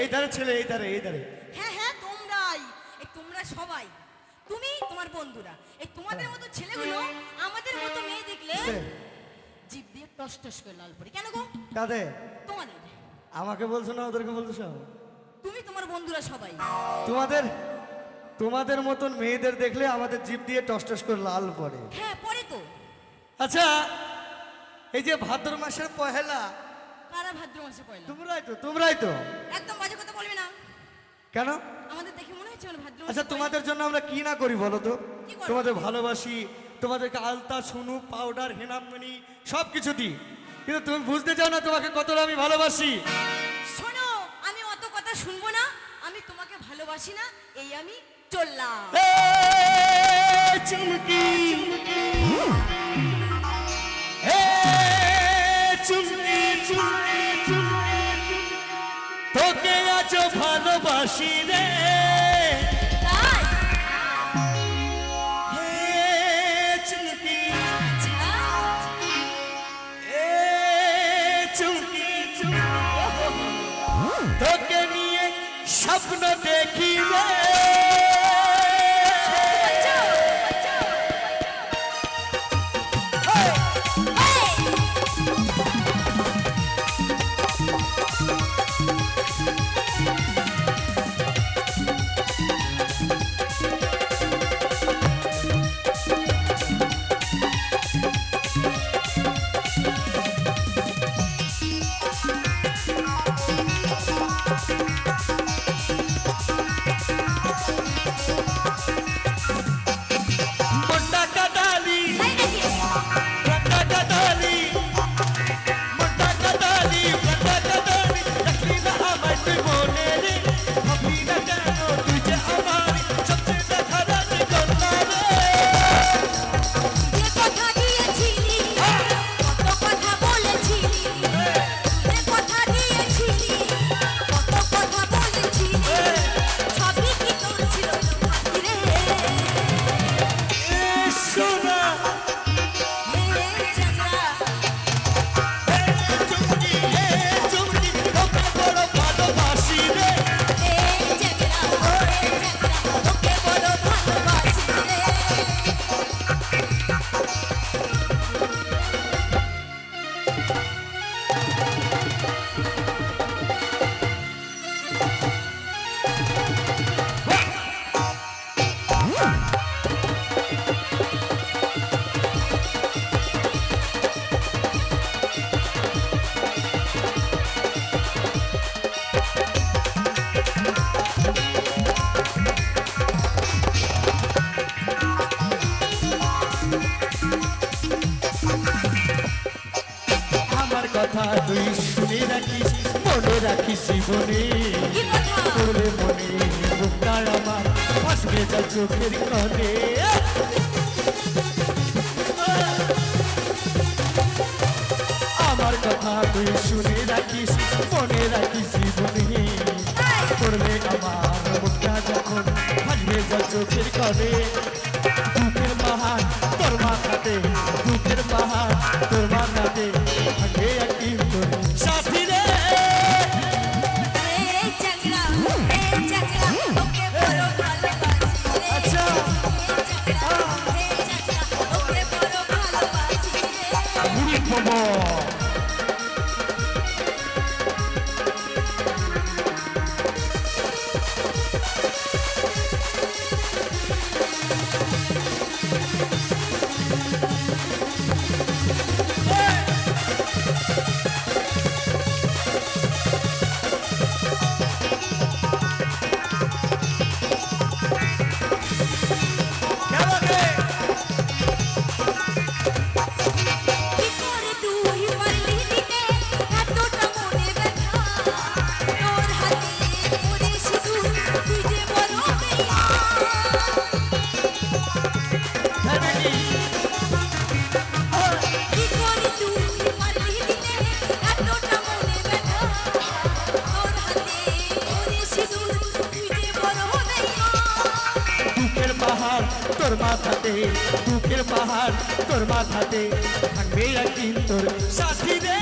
এই ধারে ছেলে এই ধারে এই ধারে। হ্যাঁ হ্যাঁ তোমরাই। এই তোমরা সবাই। তুমি তোমার বন্ধুরা। এই তোমাদের মতো ছেলেগুলো আমাদের মতো মেয়ে দেখলে? জিভ দিয়ে টস টস করে লাল পড়ে। কেন গো? কাঁদে তোমাদের। আমাকে বলছো না ওদেরকে বলছো তুমি তোমার বন্ধুরা সবাই। তোমাদের তোমাদের মতন মেয়েদের দেখলে আমাদের জিভ দিয়ে টস টস করে লাল পড়ে। হ্যাঁ পরে তো। আচ্ছা এই যে ভাদ্র মাসের পহেলা কারা ভাদ্র মাসে পয়লা তোমরাই তো তোমরাই তো। একদম বাজে কথা বলবে না। কেন? আমাদের দেখে মনে হচ্ছে ভাদ্র আচ্ছা তোমাদের জন্য আমরা কি না করি বলো তো? তোমাদের ভালোবাসি তোমাদেরকে আলতা সুনু পাউডার হেনামনি সব কিছু দিই। কিন্তু তুমি বুঝতে চাও না তোমাকে কতটা আমি ভালোবাসি? শোনো আমি অত কথা শুনব না আমি তোমাকে ভালোবাসি না এই আমি চললাম। চুমকি। ভালোবাসি রে। তোকে নিয়ে স্বপ্ন দেখি রে। কথা তুই শুনে রাখিস মনে রাখিস জীবনে তোরে মনে বুকটা আমার ফাঁসবে যা চোখের কনে আমার কথা তুই শুনে রাখিস মনে রাখিস জীবনে করলে আমার মুখটা যখন ফাঁসবে যা চোখের কনে দুঃখের পাহাড় তোর মাথাতে দুঃখের পাহাড় তোর veio aqui. Sabe পাহাড় তোর মাথাতে বুকের পাহাড় তোর মাথাতে থাকবে একদিন তোর সাথী রে